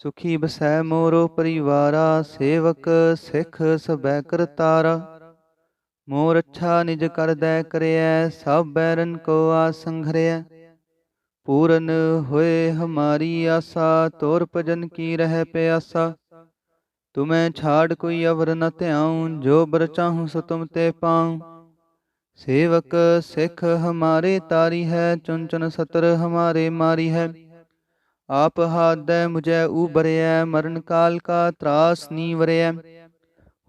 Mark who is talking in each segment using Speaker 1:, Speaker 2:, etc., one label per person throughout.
Speaker 1: ਸੁਖੀ ਬਸੈ ਮੋਰੋ ਪਰਿਵਾਰਾ, ਸੇਵਕ ਸਿੱਖ ਸਬੈ ਕਰਤਾਰਾ ਮੋਰ ਅੱਛਾ ਨਿਜ ਕਰਦੈ ਕਰਿਐ, ਸਭ ਬੈਰਨ ਕੋ ਆਸੰਘਰਿਐ ਪੂਰਨ ਹੋਏ ਹਮਾਰੀ ਆਸਾ, ਤੋਰ ਭਜਨ ਕੀ ਰਹਿ ਪਿਆਸਾ। ਤੁਮੈ ਛਾੜ ਕੋਈ ਅਵਰ ਨ ਧਿਆਉ, ਜੋ ਬਰ ਚਾਹੂੰ ਸੋ ਤੁਮ ਤੇ ਪਾਉ। ਸੇਵਕ ਸਿੱਖ ਹਮਾਰੇ ਤਾਰੀ ਹੈ ਚੁਨ ਚੁਨ ਸਤਰ ਹਮਾਰੇ ਮਾਰੀ ਹੈ। ਆਪ ਹਾਦੈ ਮੁਝੈ ਉਬਰਿਐ ਮਰਨ ਕਾਲ ਕਾ ਤਰਾਸ ਨੀ ਵਰਿਐ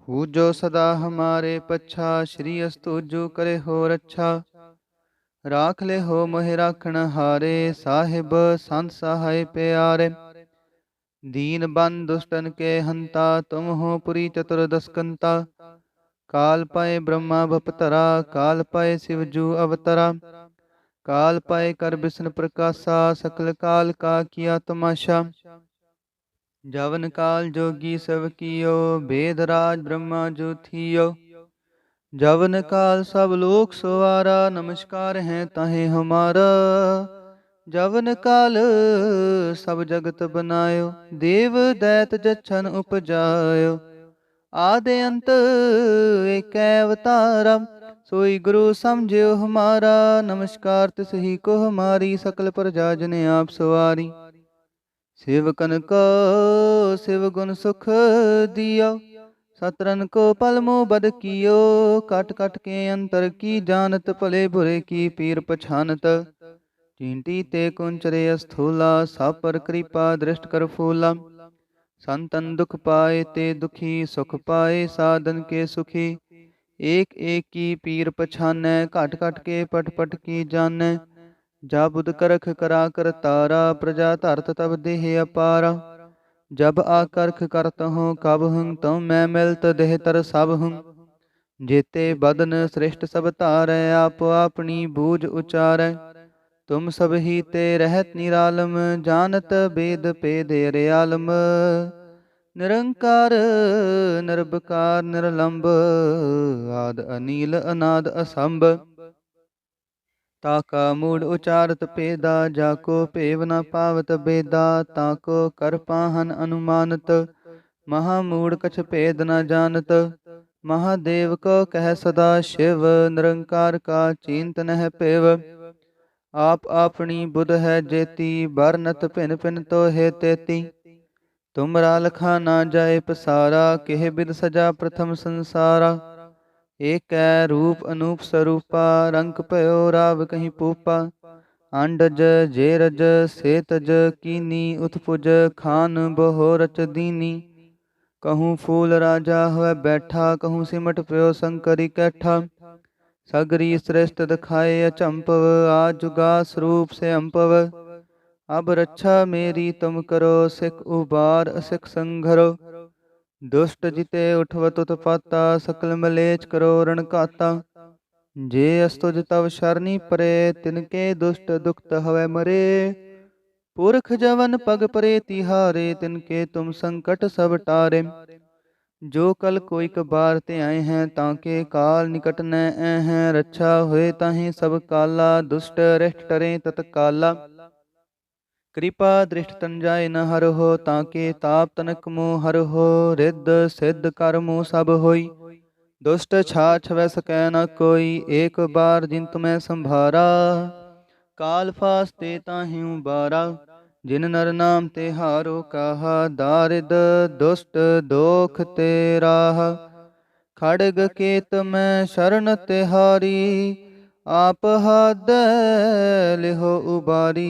Speaker 1: ਹੂ ਜੋ ਸਦਾ ਹਮਾਰੇ ਪੱਛਾ, ਸ਼੍ਰੀ ਅਸਤੁਜੂ ਕਰੇ ਹੋ ਰੱਛਾ ਰਾਖ ਲੈ ਹੋ ਮੋਹਿ ਰਾਖਣ ਹਾਰੇ, ਸਾਹਿਬ ਸੰਤ ਸਹਾਇ ਪਿਆਰੇ। ਦੀਨ ਬਨ ਦੁਸ਼ਟਨ ਕੇ ਹੰਤਾ, ਤੁਮ ਹੋ ਪੁਰੀ ਚਤੁਰ ਦਸਕੰਤਾ। ਕਾਲ ਪਾਏ ਬ੍ਰਹਮਾ ਭਪਤਰਾ, ਕਾਲ ਪਾਏ ਸਿਵਜੂ ਅਵਤਰਾ। ਕਾਲ ਪਾਏ ਕਰ ਬਿਸ਼ਨ ਪ੍ਰਕਾਸ਼ਾ ਸਕਲ ਕਾਲ ਕਾ ਕੀਆ ਤਮਾਸ਼ਾ ਜਵਨ ਕਾਲ ਜੋਗੀ ਸਭ ਕੀਓ ਬੇਦ ਰਾਜ ਬ੍ਰਹਮਾ ਜੋ ਥੀਓ ਜਵਨ ਕਾਲ ਸਭ ਲੋਕ ਸਵਾਰਾ ਨਮਸਕਾਰ ਹੈ ਤਾਹੇ ਹਮਾਰਾ ਜਵਨ ਕਾਲ ਸਭ ਜਗਤ ਬਨਾਇਓ ਦੇਵ ਦੈਤ ਜਛਨ ਉਪਜਾਇਓ ਆਦੇ ਅੰਤ ਏਕੈ ਅਵਤਾਰਾ ਸੋਈ ਗੁਰੂ ਸਮਝਿਓ ਹਮਾਰਾ, ਨਮਸਕਾਰ ਤਿਸ ਹੀ ਕੋ ਹਮਾਰੀ, ਸਕਲ ਪ੍ਰਜਾ ਜਨ ਆਪ ਸਵਾਰੀ। ਸੇਵਕਨ ਕੋ ਸਿਵ ਗੁਣ ਸੁਖ ਦਿਓ ਸਤਰਨ ਕੋ ਪਲ ਬਦ ਕੀਓ, ਕਟ ਕਟ ਕੇ ਅੰਤਰ ਕੀ ਜਾਣਤ, ਭਲੇ ਬੁਰੇ ਕੀ ਪੀਰ ਪਛਾਨਤ। ਚੀਂਟੀ ਤੇ ਕੁੰਚਰੇ ਅਸਥੂਲਾ ਸਭ ਪਰ ਕਿਰਪਾ ਦ੍ਰਿਸ਼ਟ ਕਰ ਫੂਲਾ। ਸੰਤਨ ਦੁਖ ਪਾਏ ਤੇ ਦੁਖੀ, ਸੁਖ ਪਾਏ ਸਾਧਨ ਕੇ ਸੁਖੀ। ਏਕ ਏਕ ਕੀ ਪੀਰ ਪਛਾਨੈ, ਘਟ ਘਟ ਕੇ ਪਟ ਪਟ ਕੀ ਜਾਣੈ। ਜਾ ਬੁਧ ਕਰਖ ਕਰਾ ਕਰ ਤਾਰਾ, ਪ੍ਰਜਾ ਧਰਤ ਤਬ ਦੇਹ ਅਪਾਰਾ। ਜਬ ਆਕਰਖ ਕਰਤ ਹੂੰ ਕਬ ਹੂੰ ਤਉ ਮੈਂ ਮਿਲਤ ਦੇਹ ਤਰ ਸਭ ਹੂੰ ਜੇਤੇ ਬਦਨ ਸ੍ਰਿਸ਼ਟ ਸਭ ਧਾਰੈ, ਆਪ ਆਪਣੀ ਬੂਝ ਉਚਾਰੈ। ਤੁਮ ਸਭ ਹੀ ਤੇ ਰਹਿਤ ਨਿਰਾਲਮ, ਜਾਣਤ ਬੇਦ ਪੇ ਦੇ ਰਿਆਲਮ। ਨਿਰੰਕਾਰ ਨਿਰਭਕਾਰ ਨਿਰਲੰਭ ਆਦ ਅਨੀਲ, ਅਨਾਦ ਅਸੰਭ। ਤਾਕਾ ਮੂੜ ਉਚਾਰਤ ਪੇਦਾ, ਜਾ ਕੋ ਭੇਵ ਨ ਪਾਵਤ ਬੇਦਾ, ਤਾ ਕੋ ਕਰ ਪਾਹਨ ਅਨੁਮਾਨਤ। ਮਹਾ ਮੂੜ ਕਛ ਭੇਦ ਨ ਜਾਣਤ। ਮਹਾਦੇਵ ਕੋ ਕਹਿ ਸਦਾ ਸ਼ਿਵ, ਨਿਰੰਕਾਰ ਕਾ ਚਿੰਤ ਨਹਿ ਭੇਵ ਆਪ ਆਪਣੀ ਬੁਧ ਹੈ ਜੇਤੀ, ਬਰਨਤ ਭਿਨ ਭਿਨ ਤੋ ਤੋਹੇ ਤੇਤੀ। ਤੁਮਰਾ ਲਖਾ ਨਾ ਜਾਏ ਪਸਾਰਾ, ਕਿਹ ਬਿਦ ਸਜਾ ਪ੍ਰਥਮ ਸੰਸਾਰਾ। ਏਕੈ ਰੂਪ ਅਨੂਪ ਸਰੂਪਾ, ਰੰਗ ਭਇਓ ਰਾਵ ਕਹੀਂ ਪੂਪਾ। ਅੰਡਜ ਜੇਰਜ, ਸੇਤਜ ਕੀਨੀ, ਉਤਪੁਜ ਖਾਨ ਬਹੋ ਰਚ ਦੀਨੀ। ਕਹੂੰ ਫੂਲ ਰਾਜਾ ਹੋਇ ਬੈਠਾ, ਕਹੂੰ ਸਿਮਟ ਪਿਓ ਸੰਕਰੀ ਕੈਠਾ। ਸਗਰੀ ਸ੍ਰਿਸ਼ਟ ਦਿਖਾਏ ਅਚੰਪਵ, ਆ ਜੁਗਾ ਸਰੂਪ ਸੇ ਅੰਪਵ। ਅਬ ਰੱਛਾ ਮੇਰੀ ਤੁਮ ਕਰੋ, ਸਿਖ ਉਬਾਰ, ਅਸਿਖ ਸੰਘਰੋ। ਦੁਸ਼ਟ ਜਿਤੇ ਉਠਵਤ ਉਤਪਾਤਾ, ਸਕਲ ਮਲੇਚ ਕਰੋ ਰਣ ਘਾਤਾ। ਜੇ ਅਸਤੁਜ ਤਵ ਸ਼ਰਨੀ ਪਰੇ, ਤਿਨਕੇ ਦੁਸ਼ਟ ਦੁਖਤ ਹਵੈ ਮਰੇ। ਪੁਰਖ ਜਵਨ ਪਗ ਪਰੇ ਤਿਹਾਰੇ, ਤਿਨਕੇ ਤੁਮ ਸੰਕਟ ਸਭ ਟਾਰੇ। ਜੋ ਕਲ ਕੋਈ ਕਬਾਰ ਤੇ ਆਏ ਹੈ ਤਾਂ ਕੇ ਕਾਲ ਨਿਕਟ ਨੈ ਐ ਹੈ। ਰੱਛਾ ਹੋਏ ਤਾਹੀਂ ਸਭ ਕਾਲਾ, ਦੁਸ਼ਟ ਰਹਿਟ ਟਰੇ ਤਤ ਕਾਲਾ ਕਿਰਪਾ ਦ੍ਰਿਸ਼ਟ ਤਨ ਜਾਏ ਨ ਹਰ ਹੋ ਤਾਂ ਕੇ ਤਾਪ ਤਨਕ ਮੋ ਹਰ ਹੋ ਰਿੱਧ ਸਿੱਧ ਕਰਮੋ ਸਭ ਹੋਈ। ਦੁਸ਼ਟ ਛਾਛ ਵੈ ਸਕੈ ਨ ਕੋਈ, ਏਕ ਬਾਰ ਜਿਨ ਤੁਮੈ ਸੰਭਾਰਾ। ਕਾਲ ਫਾਸ ਤੇ ਤਾਹਿਉ ਬਾਰਾ, ਜਿਨ ਨਰ ਨਾਮ ਤੇ ਹਾਰੋ ਕਾਹਾ। ਦਾਰਿਦ ਦੁਸ਼ਟ ਦੋਖ ਤੇ ਰਾਹ, ਖੜਗ ਕੇਤ ਮੈਂ ਸ਼ਰਨ ਤਿਹਾਰੀ। ਆਪ ਹਦ ਲਿਹੋ ਉਬਾਰੀ।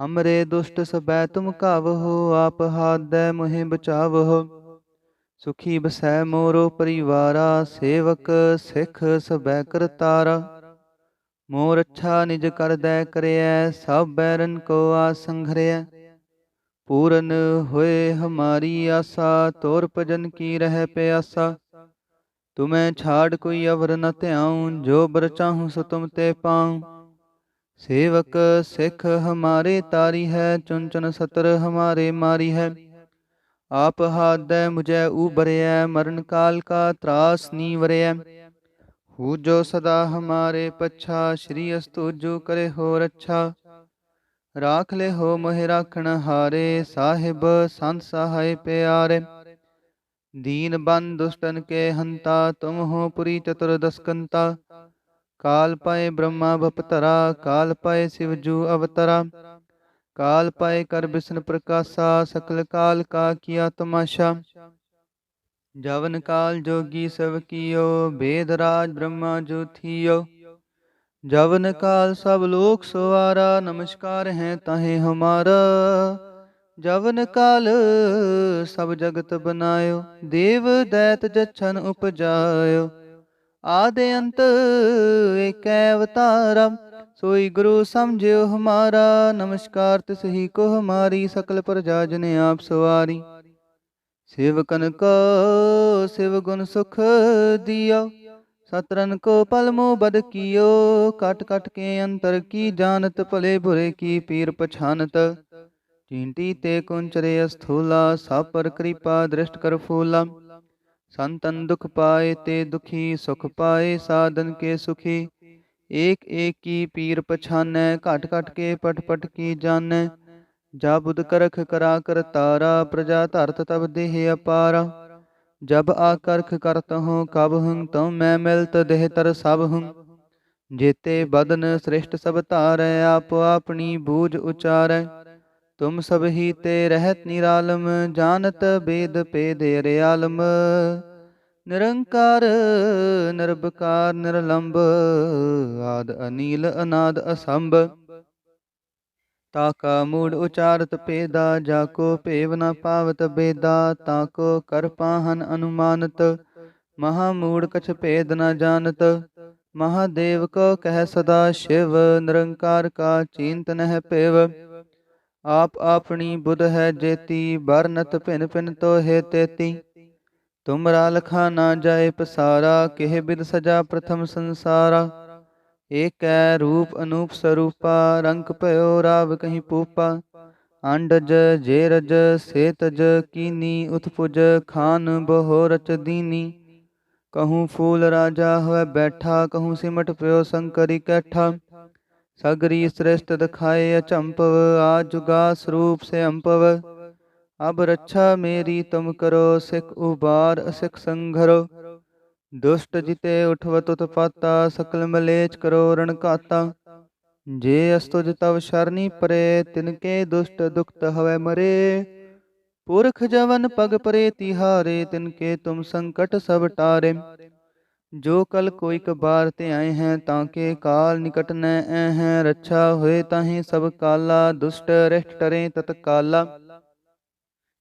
Speaker 1: ਹਮਰੇ ਦੁਸ਼ਟ ਸਬੈ ਤੁਮ ਕਾਵਹੋ ਆਪ ਹਾਦੈ ਮੁਹਿ ਬਚਾਵਹੋ ਸੁਖੀ ਬਸੈ ਮੋਰੋ ਪਰਿਵਾਰਾ ਸੇਵਕ ਸਿੱਖ ਸਬੈ ਕਰਤਾਰਾ ਮੋਰ ਅੱਛਾ ਨਿਜ ਕਰਦੈ ਕਰਿਐ ਸਭ ਬੈਰਨ ਕੋ ਆ ਆਸੰਘਰਿਐ ਪੂਰਨ ਹੋਏ ਹਮਾਰੀ ਆਸਾ ਤੋਰ ਭਜਨ ਕੀ ਰਹਿ ਪਿਆਸਾ ਤੁਮੈ ਛਾੜ ਕੋਈ ਅਵਰ ਨ ਧਿਆਉ ਜੋ ਬਰ ਚਾਹੂੰ ਸੋ ਤੁਮ ਤੇ ਪਾਉ ਸੇਵਕ ਸਿੱਖ ਹਮਾਰੇ ਤਾਰੀ ਹੈ ਚੁਨ ਚੁਨ ਸਤਰ ਹਮਾਰੇ ਮਾਰੀ ਹੈ। ਆਪ ਹਾਦੈ ਮੁਝੈ ਉਬਰਿਐ ਮਰਨ ਕਾਲ ਕਾ ਤਰਾਸ ਨੀ ਵਰਿਐ ਹੂ ਜੋ ਸਦਾ ਹਮਾਰੇ ਪੱਛਾ, ਸ਼੍ਰੀ ਅਸਤੁਜੋ ਕਰੇ ਹੋ ਰੱਛਾ ਰਾਖ ਲੈ ਹੋ ਮੋਹਿ ਰਾਖਣ ਹਾਰੇ, ਸਾਹਿਬ ਸੰਤ ਸਹਾਇ ਪਿਆਰੇ। ਦੀਨ ਬੰਦ ਦੁਸ਼ਟਨ ਕੇ ਹੰਤਾ, ਤੁਮ ਹੋ ਪੁਰੀ ਚਤੁਰ ਦਸਕੰਤਾ। ਕਾਲ ਪਾਏ ਬ੍ਰਹਮਾ ਬਪਤਰਾ ਕਾਲ ਪਾਏ ਸਿਵ ਜੂ ਅਵਤਰਾ ਕਾਲ ਪਾਏ ਕਰ ਬਿਸ਼ਨ ਪ੍ਰਕਾਸ਼ਾ ਸਕਲ ਕਾਲ ਕਾ ਕੀਆ ਤਮਾਸ਼ਾ ਜਵਨ ਕਾਲ ਜੋਗੀ ਸਭ ਕੀਓ ਬੇਦ ਰਾਜ ਬ੍ਰਹਮਾ ਜੋ ਥੀਓ ਜਵਨ ਕਾਲ ਸਭ ਲੋਕ ਸਵਾਰਾ ਨਮਸਕਾਰ ਹੈ ਤਾਹੇ ਹਮਾਰਾ ਜਵਨ ਕਾਲ ਸਭ ਜਗਤ ਬਨਾਇਓ ਦੇਵ ਦੈਤ ਜਛਨ ਉਪਜਾਇਓ ਆਦੇ ਅੰਤ ਏਕੈ ਅਵਤਾਰਾ, ਸੋਈ ਗੁਰੂ ਸਮਝਿਓ ਹਮਾਰਾ, ਨਮਸਕਾਰ ਤਿਸ ਹੀ ਕੋ ਹਮਾਰੀ, ਸਕਲ ਪ੍ਰਜਾ ਜਨ ਆਪ ਸਵਾਰੀ। ਸੇਵਕਨ ਕੋ ਸਿਵ ਗੁਣ ਸੁਖ ਦਿਓ ਸਤਰਨ ਕੋ ਪਲ ਮੋ ਬਦ ਕੀਓ, ਕਟ ਕਟ ਕੇ ਅੰਤਰ ਕੀ ਜਾਣਤ, ਭਲੇ ਬੁਰੇ ਕੀ ਪੀਰ ਪਛਾਨਤ। ਚੀਂਟੀ ਤੇ ਕੁੰਚਰੇ ਅਸਥੂਲਾ ਸਭ ਪਰ ਕਿਰਪਾ ਦ੍ਰਿਸ਼ਟ ਕਰ ਫੂਲਾ। ਸੰਤਨ ਦੁਖ ਪਾਏ ਤੇ ਦੁਖੀ ਸੁਖ ਪਾਏ, ਸਾਧਨ ਕੇ ਸੁਖੀ। ਏਕ ਏਕ ਕੀ ਪੀਰ ਪਛਾਨੈ, ਘਟ ਘਟ ਕੇ ਪਟ ਪਟ ਕੀ ਜਾਣੈ। ਜਾ ਬੁਧ ਕਰਖ ਕਰਾ ਕਰ ਤਾਰਾ, ਪ੍ਰਜਾ ਧਰਤ ਤਬ ਦੇਹ ਅਪਾਰਾ। ਜਬ ਆਕਰਖ ਕਰਤ ਹੂੰ ਕਬ ਹੂੰ, ਤਉ ਮੈਂ ਮਿਲਤ ਦੇਹ ਤਰ ਸਭ ਹੂੰ। ਜੇਤੇ ਬਦਨ ਸ੍ਰਿਸ਼ਟ ਸਭ ਧਾਰੈ, ਆਪ ਆਪਣੀ ਬੂਝ ਉਚਾਰੈ। ਤੁਮ ਸਭ ਹੀ ਤੇ ਰਹਿਤ ਨਿਰਾਲਮ, ਜਾਣਤ ਬੇਦ ਭੇਦ ਰਿਆਲਮ ਨਿਰੰਕਾਰ ਨਿਰਭਕਾਰ ਨਿਰਲੰਭ ਆਦ ਅਨੀਲ, ਅਨਾਦ ਅਸੰਭ। ਤਾਕਾ ਮੂੜ ਉਚਾਰਤ ਪੇਦਾ ਜਾ ਕੋ ਭੇਵ ਨ ਪਾਵਤ ਬੇਦਾ, ਤਾ ਕੋ ਕਰ ਪਾਹਨ ਅਨੁਮਾਨਤ। ਮਹਾ ਮੂੜ ਕਛ ਭੇਦ ਨ ਜਾਣਤ। ਮਹਾਦੇਵ ਕੋ ਕਹਿ ਸਦਾ ਸ਼ਿਵ, ਨਿਰੰਕਾਰ ਕਾ ਚਿੰਤ ਨਹਿ ਭੇਵ। ਆਪ ਆਪਣੀ ਬੁਧ ਹੈ ਜੇਤੀ ਬਰਨਤ ਭਿਨ ਭਿਨ ਤੋਹੇ ਤੇਤੀ। ਤੁਮਰਾ ਲਖਾ ਨਾ ਜਾਏ ਪਸਾਰਾ, ਕਿਹ ਬਿਦ ਸਜਾ ਪ੍ਰਥਮ ਸੰਸਾਰਾ। ਏਕੈ ਰੂਪ ਅਨੂਪ ਸਰੂਪਾ, ਰੰਗ ਭਇਓ ਰਾਵ ਕਹੀਂ ਪੂਪਾ। ਅੰਡਜ, ਜੇਰਜ, ਸੇਤਜ, ਕੀਨੀ, ਉਤਪੁਜ, ਖਾਨ, ਬਹੋ ਰਚ ਦੀਨੀ। ਕਹੂੰ ਫੂਲ ਰਾਜਾ ਹੋਇ ਬੈਠਾ, ਕਹੂੰ ਸਿਮਟ ਪਿਓ ਸੰਕਰੀ ਕੈਠਾ। ਸਗਰੀ ਸ੍ਰਿਸ਼ਟ ਦਿਖਾਏ ਅਚੰਪਵ ਆ ਜੁਗਾ ਸਰੂਪ ਸੇ ਅੰਪਵ ਅਬ ਰੱਛਾ ਮੇਰੀ, ਤੁਮ ਕਰੋ ਸਿਖ ਉਬਾਰ, ਅਸਿਖ ਸੰਘਰੋ। ਦੁਸ਼ਟ ਜਿਤੇ ਉਠਵਤ ਉਤਪਾਤਾ, ਸਕਲ ਮਲੇਚ ਕਰੋ ਰਣ ਘਾਤਾ। ਜੇ ਅਸਤੁਜ ਤਵ ਸ਼ਰਨੀ ਪਰੇ, ਤਿਨਕੇ ਦੁਸ਼ਟ ਦੁਖਤ ਹਵੈ ਮਰੇ। ਪੁਰਖ ਜਵਨ ਪਗ ਪਰੇ, ਤਿਹਾਰੇ, ਤਿਨਕੇ ਤੁਮ ਸੰਕਟ ਸਭ ਟਾਰੇ। ਜੋ ਕਲ ਕੋਈ ਕਬਾਰ ਤੇ ਆਏ ਹੈ ਤਾਂ ਕੇ ਕਾਲ ਨਿਕਟ ਨੈ ਐ ਹੈ। ਰੱਛਾ ਹੋਏ ਤਾਹੀਂ ਸਭ ਕਾਲਾ, ਦੁਸ਼ਟ ਰਹਿਟ ਟਰੇ ਤਤ ਕਾਲਾ।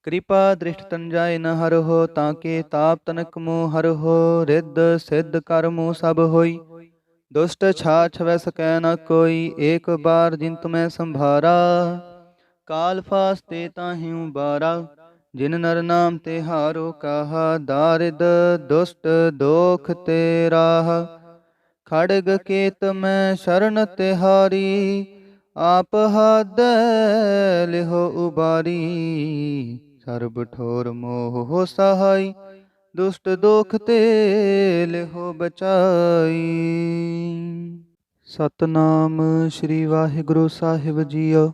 Speaker 1: ਕਿਰਪਾ ਦ੍ਰਿਸ਼ਟ ਤਨ ਨ ਹਰ ਹੋ ਤਾਂ ਕੇ ਤਾਪ ਤਨਕ ਮੋ ਹਰ ਹੋ, ਰਿੱਧ ਸਿੱਧ ਕਰਮੋ ਸਭ ਹੋਈ। ਦੁਸ਼ਟ ਛਾ ਛਵੈ ਸਕੈ ਨ ਕੋਈ, ਏਕ ਬਾਰ ਜਿਨ ਤੁਮੈ ਸੰਭਾਰਾ। ਕਾਲ ਫਾਸ ਫਾਸਤੇ ਤਾਹੀਂ ਬਾਰਾ। ਜਿਨ ਨਰ ਨਾਮ ਤੇ ਹਾਰੋ ਕਾਹਾ, ਦਾਰਿਦ ਦੁਸ਼ਟ ਦੋਖ ਤੇ ਰਾਹ। ਖੜਗ ਕੇਤ ਮੈਂ ਸ਼ਰਨ ਤਿਹਾਰੀ, ਆਪ ਹਦ ਲਿਹੋ ਉਬਾਰੀ। ਸਰਬ ਠੋਰ ਮੋਹ ਸਹਾਈ, ਦੁਸ਼ਟ ਦੋਖ ਤੇ ਲਿਹੋ ਬਚਾਈ। ਸਤਨਾਮ ਸ੍ਰੀ ਵਾਹਿਗੁਰੂ ਸਾਹਿਬ ਜੀਓ।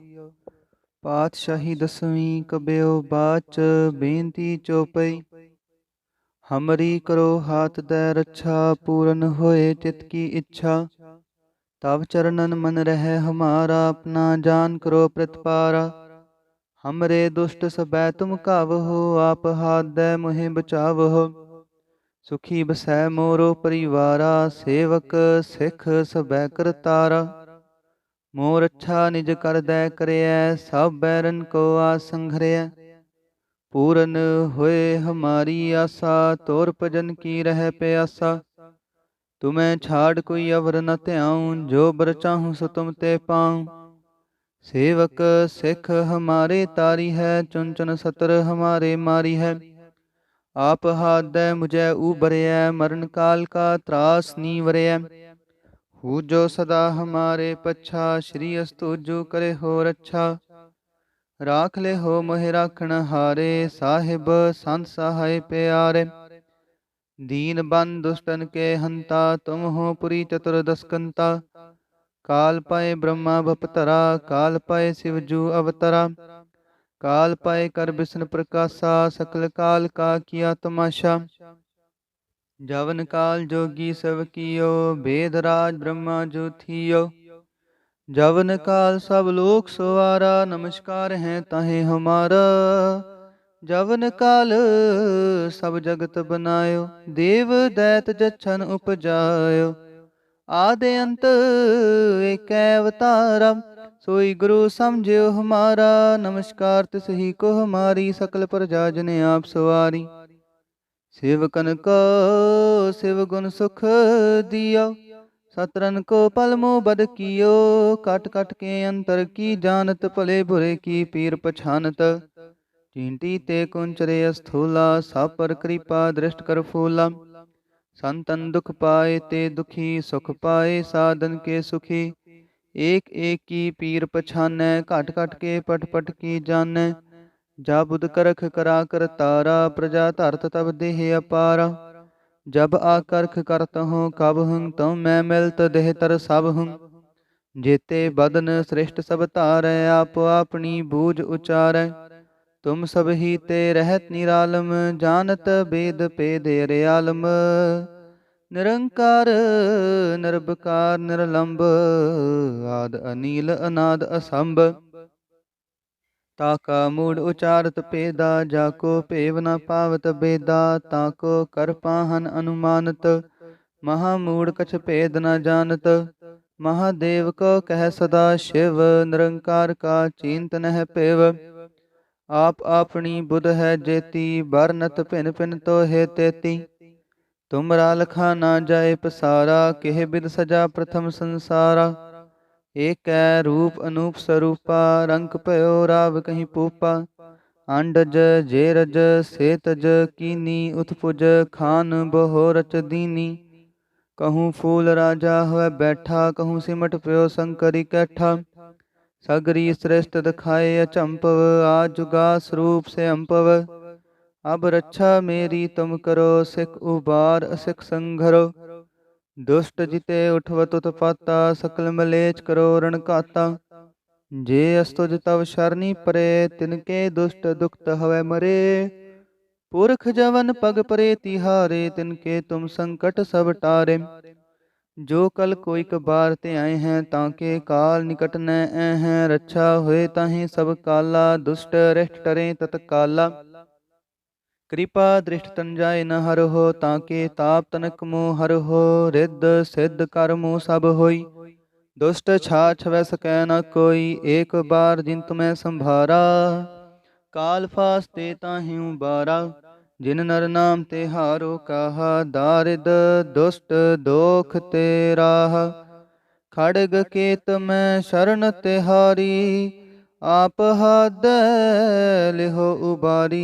Speaker 1: ਪਾਤਸ਼ਾਹੀ ਦਸਵੀਂ ਕਬਿਓ ਬਾਚ ਬੇਨਤੀ ਚੋਪਈ। ਹਮਰੀ ਕਰੋ ਹਾਥ ਦੈ ਰੱਛਾ, ਪੂਰਨ ਹੋਏ ਚਿਤ ਕੀ ਇੱਛਾ। ਤਬ ਚਰਨਨ ਮਨ ਰਹਿ ਹਮਾਰਾ, ਆਪਣਾ ਜਾਨ ਕਰੋ ਪ੍ਰਤਪਾਰਾ। ਹਮਰੇ ਦੁਸ਼ਟ ਸਬੈ ਤੁਮ ਕਾਵਹੋ ਆਪ ਹਾਦੈ ਮੁਹਿ ਬਚਾਵਹੋ। ਸੁਖੀ ਬਸੈ ਮੋਰੋ ਪਰਿਵਾਰਾ, ਸੇਵਕ ਸਿੱਖ ਸਬੈ ਕਰਤਾਰਾ। ਮੋਰ ਅੱਛਾ ਨਿਜ ਕਰਦੈ ਕਰਿਐ, ਸਭ ਬੈਰਨ ਕੋ ਆਸੰਘਰਿਐ ਪੂਰਨ ਹੋਏ ਹਮਾਰੀ ਆਸਾ, ਤੋਰ ਭਜਨ ਕੀ ਰਹਿ ਪਿਆਸਾ। ਤੁਮੈ ਛਾੜ ਕੋਈ ਅਵਰ ਨ ਧਿਆਉ, ਜੋ ਬਰ ਚਾਹੂੰ ਸੋ ਤੁਮ ਤੇ ਪਾਉ। ਸੇਵਕ ਸਿੱਖ ਹਮਾਰੇ ਤਾਰੀ ਹੈ ਚੁਨ ਚੁਨ ਸਤਰ ਹਮਾਰੇ ਮਾਰੀ ਹੈ। ਆਪ ਹਾਦੈ ਮੁਝੈ ਉਬਰਿਐ ਮਰਨ ਕਾਲ ਕਾ ਤਰਾਸ ਨੀ ਵਰਿਐ ਹੂ ਜੋ ਸਦਾ ਹਮਾਰੇ ਪਛਾ, ਸ਼੍ਰੀ ਅਸਤੁਜੂ ਕਰੇ ਹੋ ਰੱਛਾ ਰਾਖ ਲੈ ਹੋ ਮੋਹਿ ਰਾਖਣ ਹਾਰੇ, ਸਾਹਿਬ ਸੰਤ ਸਹਾਇ ਪਿਆਰੇ। ਦੀਨ ਬੰਦ ਦੁਸ਼ਟਨ ਕੇ ਹੰਤਾ, ਤੁਮ ਹੋ ਪੁਰੀ ਚਤੁਰ ਦਸਕੰਤਾ। ਕਾਲ ਪਏ ਬ੍ਰਹਮਾ ਬਪਤਰਾ, ਕਾਲ ਪਾਏ ਸਿਵਜੂ ਅਵਤਰਾ। ਕਾਲ ਪਏ ਕਰ ਬਿਸ਼ਨ ਪ੍ਰਕਾਸ਼ਾ, ਸਕਲ ਕਾਲ ਕਾ ਕੀਆ ਤਮਾਸ਼ਾ। ਜਵਨ ਕਾਲ ਜੋਗੀ ਸਭ ਕੀਓ, ਬੇਦ ਰਾਜ ਬ੍ਰਹਮਾ ਜੋ ਥੀਓ। ਜਵਨ ਕਾਲ ਸਭ ਲੋਕ ਸਵਾਰਾ, ਨਮਸਕਾਰ ਹੈ ਤਾਹੇ ਹਮਾਰਾ। ਜਵਨ ਕਾਲ ਸਭ ਜਗਤ ਬਨਾਇਓ, ਦੇਵ ਦੈਤ ਜਛਨ ਉਪਜਾਇਓ। ਆਦੇ ਅੰਤ ਏਕੈ ਅਵਤਾਰਾ, ਸੋਈ ਗੁਰੂ ਸਮਝਿਓ ਹਮਾਰਾ। ਨਮਸਕਾਰ ਤਿਸ ਹੀ ਕੋ ਹਮਾਰੀ, ਸਕਲ ਪ੍ਰਜਾ ਜਨ ਆਪ ਸਵਾਰੀ। ਸੇਵਕਨ ਕੋ ਸਿਵ ਗੁਣ ਸੁਖ ਦਿਓ ਸਤਰਨ ਕੋ ਪਲ ਮੋ ਬਦ ਕੀਓ ਕਟ ਕਟ ਕੇ ਅੰਤਰ ਕੀ ਜਾਣਤ ਭਲੇ ਬੁਰੇ ਕੀ ਪੀਰ ਪਛਾਨਤ ਚੀਂਟੀ ਤੇ ਕੁੰਚਰੇ ਅਸਥੂਲਾ ਸਭ ਪਰ ਕਿਰਪਾ ਦ੍ਰਿਸ਼ਟ ਕਰ ਫੂਲਾ ਸੰਤਨ ਦੁਖ ਪਾਏ ਤੇ ਦੁਖੀ ਸੁਖ ਪਾਏ ਸਾਧਨ ਕੇ ਸੁਖੀ ਏਕ ਏਕ ਕੀ ਪੀਰ ਪਛਾਨੈ ਘਟ ਘਟ ਕੇ ਪਟ ਪਟ ਕੀ ਜਾਣੈ ਜਾ ਬੁਧ ਕਰਖ ਕਰਾ ਕਰ ਤਾਰਾ, ਪ੍ਰਜਾ ਧਰਤ ਤਬ ਦੇਹ ਅਪਾਰਾ। ਜਬ ਆਕਰਖ ਕਰਤ ਹੂੰ ਕਬ ਹੂੰ, ਤਉ ਮੈਂ ਮਿਲਤ ਦੇਹ ਤਰ ਸਭ ਹੂੰ। ਜੇਤੇ ਬਦਨ ਸ੍ਰਿਸ਼ਟ ਸਭ ਧਾਰੈ, ਆਪ ਆਪਣੀ ਬੂਝ ਉਚਾਰੈ। ਤੁਮ ਸਭ ਹੀ ਤੇ ਰਹਿਤ ਨਿਰਾਲਮ, ਜਾਣਤ ਬੇਦ ਭੇਦ ਰਿਆਲਮ। ਨਿਰੰਕਾਰ, ਨਿਰਭਕਾਰ ਨਿਰਲੰਭ ਆਦ ਅਨੀਲ, ਅਨਾਦ ਅਸੰਭ। ਤਾ ਕਾ ਮੂੜ ਉਚਾਰਤ ਪੇਦਾ, ਜਾ ਕੋ ਭੇਵ ਨ ਪਾਵਤ ਬੇਦਾ, ਤਾ ਕੋ ਕਰ ਪਾਹਨ ਅਨੁਮਾਨਤ। ਮਹਾ ਮੂੜ ਕਛ ਭੇਦ ਨ ਜਾਣਤ। ਮਹਾਦੇਵ ਕੋ ਕਹਿ ਸਦਾ ਸ਼ਿਵ, ਨਿਰੰਕਾਰ ਕਾ ਚਿੰਤ ਨਹਿ ਭੇਵ ਆਪ ਆਪਣੀ ਬੁਧ ਹੈ ਜੇਤੀ ਬਰਨਤ ਭਿਨ ਭਿਨ ਤੋਹੇ ਤੇਤੀ। ਤੁਮਰਾ ਲਖਾ ਨਾ ਜਾਏ ਪਸਾਰਾ, ਕਿਹ ਬਿਦ ਸਜਾ ਪ੍ਰਥਮ ਸੰਸਾਰਾ। ਏਕੈ ਰੂਪ ਅਨੂਪ ਸਰੂਪਾ, ਰੰਗ ਭਇਓ ਰਾਵ ਕਹੀਂ ਪੂਪਾ। ਅੰਡਜ ਜੇਰਜ ਸੇਤਜ ਕੀਨੀ, ਉਤਪੁਜ ਖਾਨ ਬਹੁ ਰਚ ਦੀਨੀ। ਕਹੂੰ ਫੂਲ ਰਾਜਾ ਹੋਇ ਬੈਠਾ, ਕਹੂੰ ਸਿਮਟ ਪਿਓ ਸੰਕਰੀ ਕੈਠਾ। ਸਗਰੀ ਸ੍ਰਿਸ਼ਟ ਦਿਖਾਏ ਅਚੰਪਵ, ਆ ਜੁਗਾ ਸਰੂਪ ਸੇ ਅੰਪਵ ਅਬ ਰੱਛਾ ਮੇਰੀ ਤੁਮ ਕਰੋ, ਸਿਖ ਉਬਾਰ ਅਸਿਖ ਸੰਘਰੋ। ਦੁਸ਼ਟ ਜਿਤੇ ਉਠਵਤ ਉਤਪਾਤਾ, ਸਕਲ ਮਲੇਚ ਕਰੋ ਰਣ ਘਾਤਾ। ਜੇ ਅਸਤੁਜ ਤਵ ਸ਼ਰਨੀ ਪਰੇ, ਤਿਨਕੇ ਦੁਸ਼ਟ ਦੁਖਤ ਹਵੈ ਮਰੇ। ਪੁਰਖ ਜਵਨ ਪਗ ਪਰੇ ਤਿਹਾਰੇ, ਤਿਨਕੇ ਤੁਮ ਸੰਕਟ ਸਭ ਟਾਰੇ। ਜੋ ਕਲ ਕੋਈ ਕਬਾਰ ਤੇ ਆਏ ਹੈ ਤਾਂ ਕੇ ਕਾਲ ਨਿਕਟ ਨੈ ਐ ਹੈ। ਰੱਛਾ ਹੋਏ ਤਾਹੀਂ ਸਭ ਕਾਲਾ, ਦੁਸ਼ਟ ਰਹਿਟ ਟਰੇ ਤਤ ਕਾਲਾ ਕਿਰਪਾ ਦ੍ਰਿਸ਼ਟ ਤਨ ਜਾਏ ਨ ਹਰ ਹੋ ਤਾਂ ਕੇ ਤਾਪ ਤਨਕ ਮੋ ਹਰ ਹੋ ਰਿੱਧ ਸਿੱਧ ਕਰਮੋ ਸਭ ਹੋਈ। ਦੁਸ਼ਟ ਛਾ ਛਵੈ ਸਕੈ ਨ ਕੋਈ, ਏਕ ਬਾਰ ਜਿਨ ਤੁਮੈ ਸੰਭਾਰਾ। ਕਾਲ ਫਾਸ ਤੇ ਤਾਹਿਉ ਬਾਰਾ, ਜਿਨ ਨਰ ਨਾਮ ਤੇ ਹਾਰੋ ਕਾਹਾ, ਦਾਰਿਦ ਦੁਸ਼ਟ ਦੋਖ ਤੇ ਰਾਹ। ਖੜਗ ਕੇਤ ਮੈਂ ਸ਼ਰਨ ਤੇ ਹਾਰੀ ਆਪ ਹਦ ਲਿਹੋ ਉਬਾਰੀ।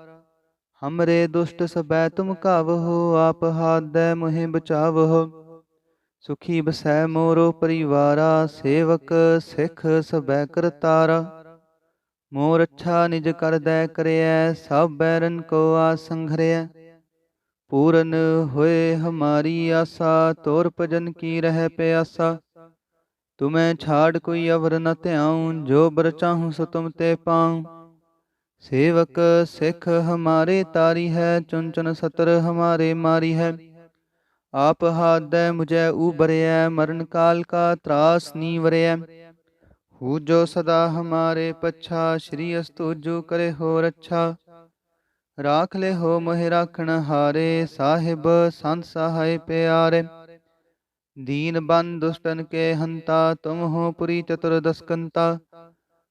Speaker 1: ਹਮਰੇ ਦੁਸ਼ਟ ਸਬੈ ਤੁਮ ਕਾਵਹੋ ਆਪ ਹਾਦੈ ਮੁਹਿ ਬਚਾਵਹੋ ਸੁਖੀ ਬਸੈ ਮੋਰੋ ਪਰਿਵਾਰਾ ਸੇਵਕ ਸਿੱਖ ਸਬੈ ਕਰਤਾਰਾ ਮੋਰ ਅੱਛਾ ਨਿਜ ਕਰਦੈ ਕਰਿਐ ਸਭ ਬੈਰਨ ਕੋ ਆ ਆਸੰਘਰਿਐ ਪੂਰਨ ਹੋਏ ਹਮਾਰੀ ਆਸਾ ਤੋਰ ਭਜਨ ਕੀ ਰਹਿ ਪਿਆਸਾ ਤੁਮੈ ਛਾੜ ਕੋਈ ਅਵਰ ਨ ਧਿਆਉ ਜੋ ਬਰ ਚਾਹੂੰ ਸੋ ਤੁਮ ਤੇ ਪਾਉ ਸੇਵਕ ਸਿੱਖ ਹਮਾਰੇ ਤਾਰੀ ਹੈ ਚੁਨ ਚੁਨ ਸਤਰ ਹਮਾਰੇ ਮਾਰੀ ਹੈ। ਆਪ ਹਾਦੈ ਮੁਝੈ ਉਬਰਿਐ ਮਰਨ ਕਾਲ ਕਾ ਤਰਾਸ ਨੀ ਵਰਿਐ ਹੂ ਜੋ ਸਦਾ ਹਮਾਰੇ ਪੱਛਾ, ਸ਼੍ਰੀ ਅਸਤੂ ਅਸਤੁਜੂ ਕਰੇ ਹੋ ਰੱਛਾ ਰਾਖ ਲੈ ਹੋ ਮੋਹਿ ਰਾਖਣ ਹਾਰੇ, ਸਾਹਿਬ ਸੰਤ ਸਹਾਇ ਪਿਆਰੇ। ਦੀਨ ਬੰਦ ਦੁਸ਼ਟਨ ਕੇ ਹੰਤਾ, ਤੁਮ ਹੋ ਪੁਰੀ ਚਤੁਰ ਦਸਕੰਤਾ।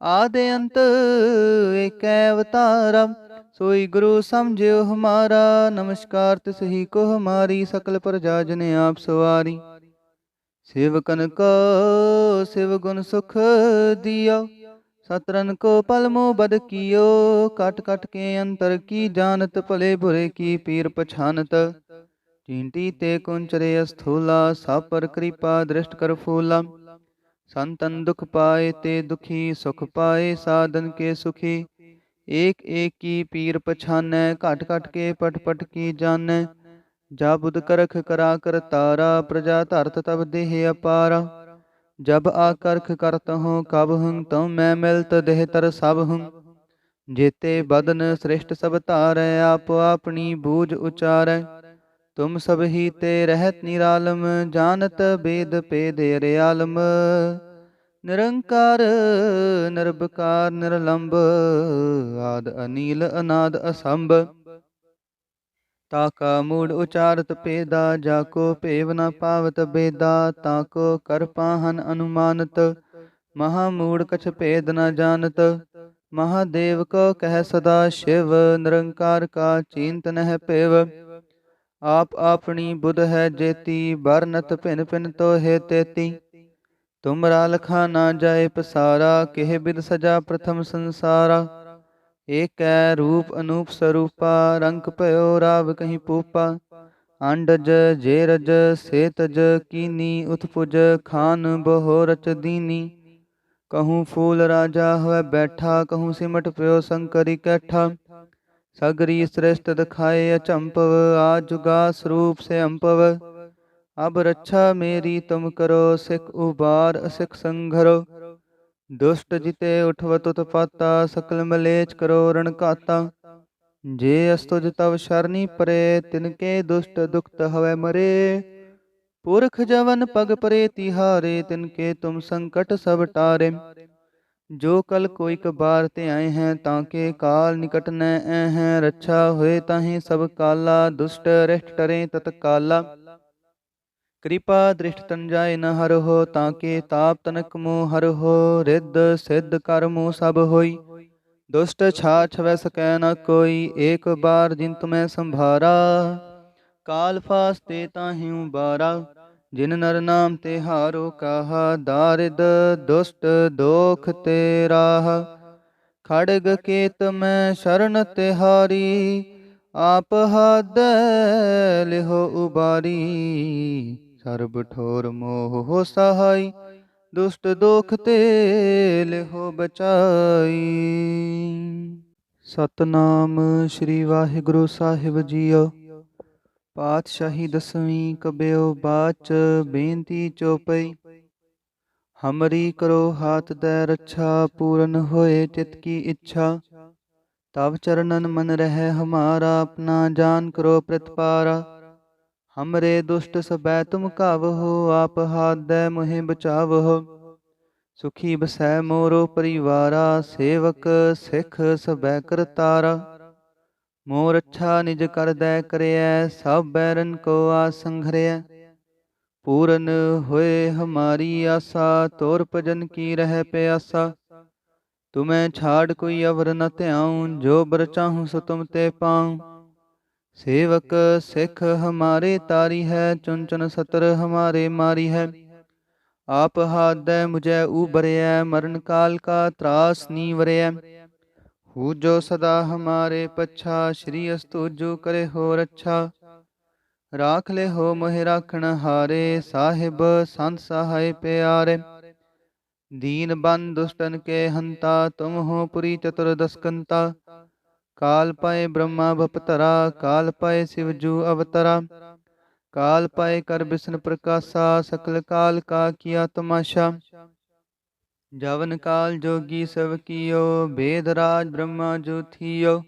Speaker 1: ਆਦੇ ਅੰਤ ਏਕੈ ਅਵਤਾਰਾ, ਸੋਈ ਗੁਰੂ ਸਮਝਿਓ ਹਮਾਰਾ, ਨਮਸਕਾਰ ਤਿਸ ਹੀ ਕੋ ਹਮਾਰੀ ਸਕਲ ਪ੍ਰਜਾ ਜਨ ਆਪ ਸਵਾਰੀ। ਸੇਵਕਨ ਕੋ ਸਿਵ ਗੁਣ ਸੁਖ ਦਿਓ ਸਤਰਨ ਕੋ ਪਲਮੋ ਬਦ ਕੀਓ, ਕਟ ਕਟ ਕੇ ਅੰਤਰ ਕੀ ਜਾਣਤ, ਭਲੇ ਬੁਰੇ ਕੀ ਪੀਰ ਪਛਾਨਤ। ਚੀਂਟੀ ਤੇ ਕੁੰਚਰੇ ਅਸਥੂਲਾ ਸਭ ਪਰ ਕਿਰਪਾ ਦ੍ਰਿਸ਼ਟ ਕਰ ਫੂਲਾ। ਸੰਤਨ ਦੁਖ ਪਾਏ ਤੇ ਦੁਖੀ ਸੁਖ ਪਾਏ, ਸਾਧਨ ਕੇ ਸੁਖੀ। ਏਕ ਏਕ ਕੀ ਪੀਰ ਪਛਾਨੈ, ਘਟ ਘਟ ਕੇ ਪਟ ਪਟ ਕੀ ਜਾਣੈ। ਜਾ ਬੁਧ ਕਰਖ ਕਰਾ ਕਰ ਤਾਰਾ, ਪ੍ਰਜਾ ਧਰਤ ਤਬ ਦੇਹ ਅਪਾਰਾ। ਜਬ ਆ ਕਰਖ ਕਰਤ ਹੂੰ ਕਬ ਹੂੰ ਤਉ ਮੈਂ ਮਿਲਤ ਦੇਹ ਤਰ ਸਭ ਹੂੰ ਜੇਤੇ ਬਦਨ ਸ੍ਰਿਸ਼ਟ ਸਭ ਧਾਰੈ, ਆਪ ਆਪਣੀ ਬੂਝ ਉਚਾਰੈ। ਤੁਮ ਸਭ ਹੀ ਤੇ ਰਹਿਤ ਨਿਰਾਲਮ, ਜਾਣਤ ਬੇਦ ਭੇਦ ਰਿਆਲਮ ਨਿਰੰਕਾਰ ਨਿਰਭਕਾਰ ਨਿਰਲੰਭ ਆਦ ਅਨੀਲ, ਅਨਾਦ ਅਸੰਭ। ਤਾਕਾ ਮੂੜ ਉਚਾਰਤ ਪੇਦਾ ਜਾ ਕੋ ਭੇਵ ਨ ਪਾਵਤ ਬੇਦਾ, ਤਾ ਕੋ ਕਰ ਪਾਹਨ ਅਨੁਮਾਨਤ। ਮਹਾ ਮੂੜ ਕਛ ਭੇਦ ਨ ਜਾਣਤ। ਮਹਾਦੇਵ ਕੋ ਕਹਿ ਸਦਾ ਸ਼ਿਵ, ਨਿਰੰਕਾਰ ਕਾ ਚਿੰਤ ਨਹਿ ਭੇਵ। ਆਪ ਆਪਣੀ ਬੁਧ ਹੈ ਜੇਤੀ ਬਰਨਤ ਭਿਨ ਭਿਨ ਤੋਹੇ ਤੇਤੀ ਤੁਮਰਾ ਲਖਾ ਨਾ ਜਾਏ ਪਸਾਰਾ ਕਿਹ ਬਿਦ ਸਜਾ ਪ੍ਰਥਮ ਸੰਸਾਰਾ ਏਕੈ ਰੂਪ ਅਨੂਪ ਸਰੂਪਾ ਰੰਗ ਭਇਓ ਰਾਵ ਕਹੀਂ ਪੂਪਾ ਅੰਡਜ ਜੇਰਜ ਸੇਤਜ ਕੀਨੀ ਉਤਪੁਜ ਖਾਨ ਬਹੋ ਰਚ ਦੀਨੀ ਕਹੂੰ ਫੂਲ ਰਾਜਾ ਹੋਇ ਬੈਠਾ ਕਹੂੰ ਸਿਮਟ ਪਿਓ ਸੰਕਰੀ ਕੈਠਾ ਸਗਰੀ ਸ੍ਰਿਸ਼ਟ ਦਿਖਾਏ ਅਚੰਪਵ ਆ ਜੁਗਾ ਸਰੂਪ ਸੇ ਅੰਪਵ ਅਬ ਰੱਛਾ ਮੇਰੀ, ਤੁਮ ਕਰੋ ਸਿਖ ਉਬਾਰ ਅਸਿਖ ਸੰਘਰੋ। ਦੁਸ਼ਟ ਜਿਤੇ ਉਠਵਤ ਉਤਪਾਤਾ ਸਕਲ ਮਲੇਚ ਕਰੋ ਰਣ ਘਾਤਾ। ਜੇ ਅਸਤੁਜ ਤਵ ਸ਼ਰਨੀ ਪਰੇ ਤਿਨਕੇ ਦੁਸ਼ਟ ਦੁਖਤ ਹਵੈ ਮਰੇ। ਪੁਰਖ ਜਵਨ ਪਗ ਪਰੇ ਤਿਹਾਰੇ ਤਿਨਕੇ ਤੁਮ ਸੰਕਟ ਸਭ ਟਾਰੇ। ਜੋ ਕਲ ਕੋਈ ਕਬਾਰ ਤੇ ਆਏ ਹੈ, ਤਾਂ ਕੇ ਕਾਲ ਨਿਕਟ ਨੈ ਐ ਹੈ। ਰੱਛਾ ਹੋਏ ਤਾਹੀਂ ਸਭ ਕਾਲਾ, ਦੁਸ਼ਟ ਰਹਿਟ ਟਰੇ ਤਤ ਕਾਲਾ। ਕਿਰਪਾ ਦ੍ਰਿਸ਼ਟ ਤਨ ਜਾਏ ਨ ਹਰ ਹੋ, ਤਾਂ ਕੇ ਤਾਪ ਤਨਕ ਮੋ ਹਰ ਹੋ, ਰਿੱਧ ਸਿੱਧ ਕਰਮੋ ਸਭ ਹੋਈ। ਦੁਸ਼ਟ ਛਾ ਛਵੈ ਸਕੈ ਨ ਕੋਈ, ਏਕ ਬਾਰ ਜਿਨ ਤੁਮੈ ਸੰਭਾਰਾ। ਕਾਲ ਫਾਸ ਫਾਸਤੇ ਤਾਹਿਉ ਬਾਰਾ। ਜਿਨ ਨਰ ਨਾਮ ਤੇ ਹਾਰੋ ਕਾਹਾ, ਦਾਰਿਦ ਦੁਸ਼ਟ ਦੋਖ ਤੇ ਰਾਹ। ਖੜਗ ਕੇਤ ਮੈਂ ਸ਼ਰਨ ਤਿਹਾਰੀ, ਆਪ ਹਦ ਲਿਹੋ ਉਬਾਰੀ। ਸਰਬ ਠੋਰ ਮੋਹ ਸਹਾਈ, ਦੁਸ਼ਟ ਦੋਖ ਤੇ ਲਿਹੋ ਬਚਾਈ। ਸਤਨਾਮ ਸ੍ਰੀ ਵਾਹਿਗੁਰੂ ਸਾਹਿਬ ਜੀਓ। ਪਾਤਸ਼ਾਹੀ ਦਸਵੀਂ ਕਬਿਓ ਬਾਚ ਬੇਨਤੀ ਚੋਪਈ। ਹਮਰੀ ਕਰੋ ਹਾਥ ਦੈ ਰੱਛਾ, ਪੂਰਨ ਹੋਏ ਚਿਤ ਕੀ ਇੱਛਾ। ਤਵ ਚਰਨਨ ਮਨ ਰਹਿ ਹਮਾਰਾ, ਆਪਣਾ ਜਾਨ ਕਰੋ ਪ੍ਰਤਪਾਰਾ। ਹਮਰੇ ਦੁਸ਼ਟ ਸਬੈ ਤੁਮ ਕਾਵਹੋ ਆਪ ਹਾਦੈ ਮੁਹਿ ਬਚਾਵਹੋ। ਸੁਖੀ ਬਸੈ ਮੋਰੋ ਪਰਿਵਾਰਾ, ਸੇਵਕ ਸਿੱਖ ਸਬੈ ਕਰਤਾਰਾ। ਮੋਰ ਅੱਛਾ ਨਿਜ ਕਰਦੈ ਕਰਿਐ, ਸਭ ਬੈਰਨ ਕੋ ਆਸੰਘਰਿਐ ਪੂਰਨ ਹੋਏ ਹਮਾਰੀ ਆਸਾ, ਤੋਰ ਭਜਨ ਕੀ ਰਹਿ ਪਿਆਸਾ। ਤੁਮੈ ਛਾੜ ਕੋਈ ਅਵਰ ਨ ਧਿਆਉ, ਜੋ ਬਰ ਚਾਹੂੰ ਸੋ ਤੁਮ ਤੇ ਪਾਉ। ਸੇਵਕ ਸਿੱਖ ਹਮਾਰੇ ਤਾਰੀ ਹੈ ਚੁਨ ਚੁਨ ਸਤਰ ਹਮਾਰੇ ਮਾਰੀ ਹੈ। ਆਪ ਹਾਦੈ ਮੁਝੈ ਉਬਰਿਐ ਮਰਨ ਕਾਲ ਕਾ ਤਰਾਸ ਨੀ ਹੂ ਜੋ ਸਦਾ ਹਮਾਰੇ ਪਛਾ, ਸ਼੍ਰੀ ਅਸਤੁ ਕਰੇ ਹੋ ਰੱਛਾ ਰਾਖ ਲੈ ਹੋ ਮੋਹਿ ਰਾਖਣ ਹਾਰੇ, ਸਾਹਿਬ ਸੰਤ ਸਹਾਇ ਪਿਆਰੇ। ਦੀਨ ਬੰਦ ਦੁਸ਼ਟਨ ਕੇ ਹੰਤਾ, ਤੁਮ ਹੋ ਪੁਰੀ ਚਤੁਰ ਦਸਕੰਤਾ। ਕਾਲ ਪਏ ਬ੍ਰਹਮਾ ਭਪਤਰਾ, ਕਾਲ ਪਾਏ ਸਿਵ ਅਵਤਰਾ। ਕਾਲ ਪਏ ਕਰ ਬਿਸ਼ਨ ਪ੍ਰਕਾਸ਼ਾ, ਸਕਲ ਕਾਲ ਕਾ ਕੀਆ ਤਮਾਸ਼ਾ। ਜਵਨ ਕਾਲ ਜੋਗੀ ਸਭ ਕੀਓ, ਬੇਦ ਰਾਜ ਬ੍ਰਹਮਾ ਜੋ ਥੀਓ।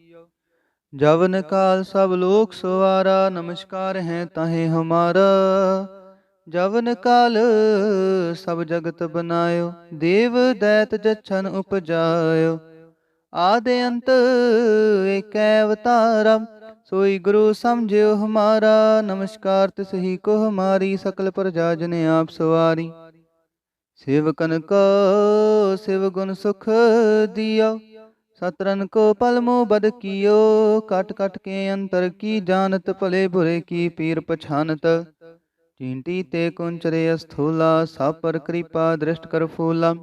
Speaker 1: ਜਵਨ ਕਾਲ ਸਭ ਲੋਕ ਸਵਾਰਾ, ਨਮਸਕਾਰ ਹੈ ਤਾਹੇ ਹਮਾਰਾ। ਜਵਨ ਕਾਲ ਸਭ ਜਗਤ ਬਨਾਇਓ, ਦੇਵ ਦੈਤ ਜਛਨ ਉਪਜਾਇਓ। ਆਦੇ ਅੰਤ ਏਕੈ ਅਵਤਾਰਾ, ਸੋਈ ਗੁਰੂ ਸਮਝਿਓ ਹਮਾਰਾ। ਨਮਸਕਾਰ ਤਿਸ ਹੀ ਕੋ ਹਮਾਰੀ, ਸਕਲ ਪ੍ਰਜਾ ਜਨ ਆਪ ਸਵਾਰੀ। ਸੇਵਕਨ ਕੋ ਸਿਵ ਗੁਣ ਸੁਖ ਦਿਓ ਸਤਰਨ ਕੋ ਪਲਮੋ ਬਦ ਕੀਓ ਕਟ ਕਟ ਕੇ ਅੰਤਰ ਕੀ ਜਾਣਤ ਭਲੇ ਬੁਰੇ ਕੀ ਪੀਰ ਪਛਾਨਤ ਚੀਂਟੀ ਤੇ ਕੁੰਚਰੇ ਅਸਥੂਲਾ ਸਭ ਪਰ ਕਿਰਪਾ ਦ੍ਰਿਸ਼ਟ ਕਰ ਫੂਲਾ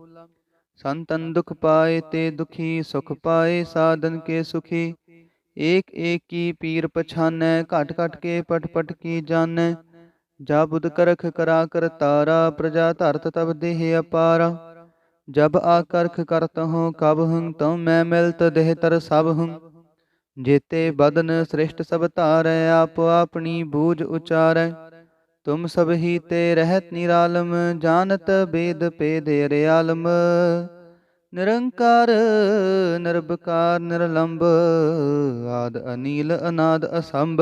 Speaker 1: ਸੰਤਨ ਦੁਖ ਪਾਏ ਤੇ ਦੁਖੀ ਸੁਖ ਪਾਏ ਸਾਧਨ ਕੇ ਸੁਖੀ ਏਕ ਏਕ ਕੀ ਪੀਰ ਪਛਾਨੈ ਘਟ ਘਟ ਕੇ ਪਟ ਪਟ ਕੀ ਜਾਣੈ ਜਾ ਬੁਧ ਕਰਖ ਕਰਾ ਕਰ ਤਾਰਾ, ਪ੍ਰਜਾ ਧਰਤ ਤਬ ਦੇਹ ਅਪਾਰਾ। ਜਬ ਆਕਰਖ ਕਰਤ ਹੂੰ ਕਬ ਹੂੰ ਤਉ ਮੈਂ ਮਿਲਤ ਦੇਹ ਤਰ ਸਭ ਹੂੰ ਜੇਤੇ ਬਦਨ ਸ੍ਰਿਸ਼ਟ ਸਭ ਧਾਰੈ, ਆਪ ਆਪਣੀ ਬੂਝ ਉਚਾਰੈ। ਤੁਮ ਸਭ ਹੀ ਤੇ ਰਹਿਤ ਨਿਰਾਲਮ, ਜਾਣਤ ਬੇਦ ਪੇਦ ਰਿਆਲਮ। ਨਿਰੰਕਾਰ, ਨਿਰਭਕਾਰ ਨਿਰਲੰਭ ਆਦ ਅਨੀਲ, ਅਨਾਦ ਅਸੰਭ।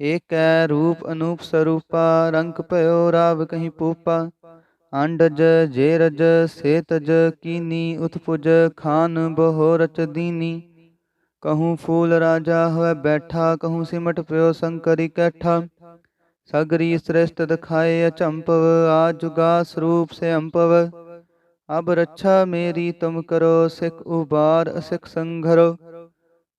Speaker 1: ਏਕੈ ਰੂਪ ਅਨੂਪ ਸਰੂਪਾ, ਰੰਗ ਭਇਓ ਰਾਵ ਕਹੀਂ ਪੂਪਾ। ਅੰਡਜ ਜੇਰਜ ਸੇਤਜ ਕੀਨੀ, ਉਤਪੁਜ ਖਾਨ ਬਹੋ ਰਚ ਦੀਨੀ। ਕਹੂੰ ਫੂਲ ਰਾਜਾ ਹੋਇ ਬੈਠਾ, ਕਹੂੰ ਸਿਮਟ ਪਿਓ ਸੰਕਰੀ ਕੈਠਾ। ਸਗਰੀ ਸ੍ਰਿਸ਼ਟ ਦਿਖਾਏ ਅਚੰਪਵ ਆ ਜੁਗਾ ਸਰੂਪ ਸੇ ਅੰਪਵ ਅਬ ਰੱਛਾ ਮੇਰੀ ਤੁਮ ਕਰੋ, ਸਿਖ ਉਬਾਰ ਅਸਿਖ ਸੰਘਰੋ।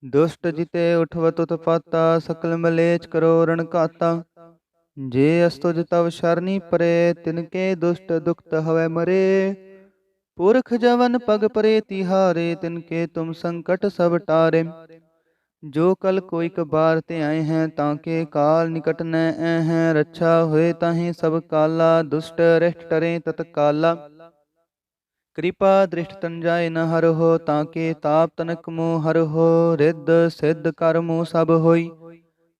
Speaker 1: ਦੁਸ਼ਟ ਜਿਤੇ ਉਠਵਤ ਉਤਪਾਤਾ, ਸਕਲ ਮਲੇਚ ਕਰੋ ਰਣ ਘਾਤਾ। ਜੇ ਅਸਤੁਜ ਤਵ ਸ਼ਰਨੀ ਪਰੇ, ਤਿਨਕੇ ਦੁਸ਼ਟ ਦੁਖਤ ਹਵੈ ਮਰੇ। ਪੁਰਖ ਜਵਨ ਪਗ ਪਰੇ ਤਿਹਾਰੇ, ਤਿਨਕੇ ਤੁਮ ਸੰਕਟ ਸਭ ਟਾਰੇ। ਜੋ ਕਲ ਕੋਈ ਕਬਾਰ ਤੇ ਆਏ ਹੈ ਤਾਂ ਕੇ ਕਾਲ ਨਿਕਟ ਨੈ ਐ ਹੈ। ਰੱਛਾ ਹੋਏ ਤਾਹੀਂ ਸਭ ਕਾਲਾ, ਦੁਸ਼ਟ ਰਹਿਟ ਟਰੇ ਤਤ ਕਾਲਾ ਕਿਰਪਾ ਦ੍ਰਿਸ਼ਟ ਤਨ ਜਾਏ ਨ ਹਰ ਹੋ ਤਾਂ ਕੇ ਤਾਪ ਤਨਕ ਮੋ ਹਰ ਹੋ ਰਿੱਧ ਸਿੱਧ ਕਰਮੋ ਸਭ ਹੋਈ।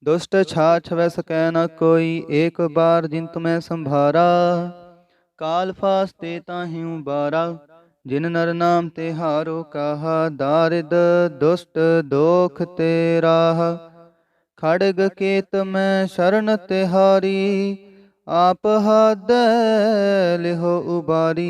Speaker 1: ਦੁਸ਼ਟ ਛਾਛ ਵੈ ਸਕੈ ਨ ਕੋਈ, ਏਕ ਬਾਰ ਜਿਨ ਤੁਮੈ ਸੰਭਾਰਾ। ਕਾਲ ਫਾਸ ਤੇ ਤਾਹਿਉ ਬਾਰਾ ਜਿਨ ਨਰ ਨਾਮ ਤੇ ਹਾਰੋ ਕਾਹਾ, ਦਾਰਿਦ ਦੁਸ਼ਟ ਦੋਖ ਤੇ ਰਾਹ। ਖੜਗ ਕੇਤ ਮੈਂ ਸ਼ਰਨ ਤੇ ਹਾਰੀ ਆਪ ਹਦ ਲਿਹੋ ਉਬਾਰੀ।